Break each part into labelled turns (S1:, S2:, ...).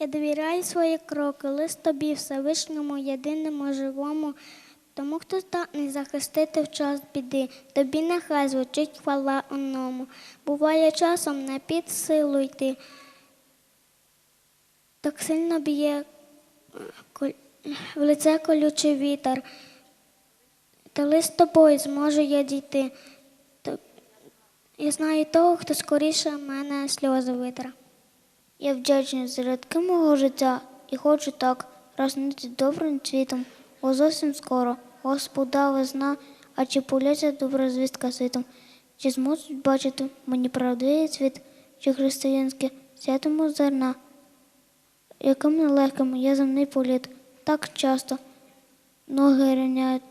S1: Я довіряю свої кроки, лист тобі, Всевишньому, єдиному живому, тому, хто здатний захистити в час біди, тобі нехай звучить хвала оному. Буває часом не під силу йти. Так сильно б'є в лице колючий вітер. Та лист тобою зможу я дійти. Я знаю того, хто скоріше мене сльози витре. Я вдячний за рядки мого життя і хочу так рознити добрим цвітом, бо зовсім скоро Господа весна, а чи поляться добра звістка світом, чи зможуть бачити мені правдивий світ, чи християнське святому зерна, яким нелегким є земний політ, так часто ноги рівняють,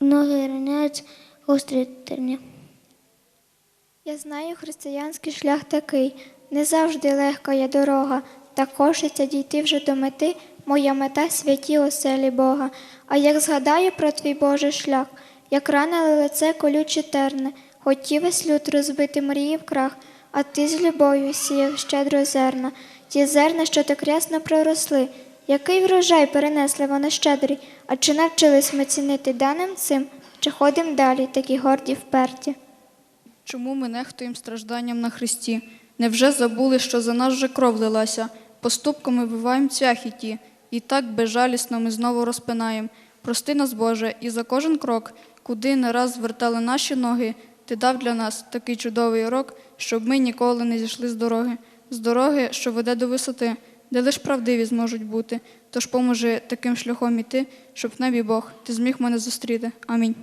S1: ноги рівняють гострі терні.
S2: Я знаю християнський шлях такий, не завжди легка є дорога, та хочеться дійти вже до мети, моя мета святі оселі Бога. А як згадаю про твій Божий шлях, як ранило лице колюче терне, хотів весь люд розбити мрії в крах, а ти з любов'ю сіяв щедро зерна, ті зерна, що так рясно проросли. Який врожай перенесли вони щедрі, а чи навчились ми цінити даним цим, чи ходим далі, такі горді вперті?
S3: Чому ми нехтуємо стражданням на Христі? Невже забули, що за нас же кров лилася? Поступками виваємо цвяхи ті, і так безжалісно ми знову розпинаємо. Прости нас, Боже, і за кожен крок, куди не раз звертали наші ноги, ти дав для нас такий чудовий урок, щоб ми ніколи не зійшли з дороги, з дороги, що веде до висоти, де лиш правдиві зможуть бути. Тож поможи таким шляхом іти, щоб в небі Бог, ти зміг мене зустріти. Амінь.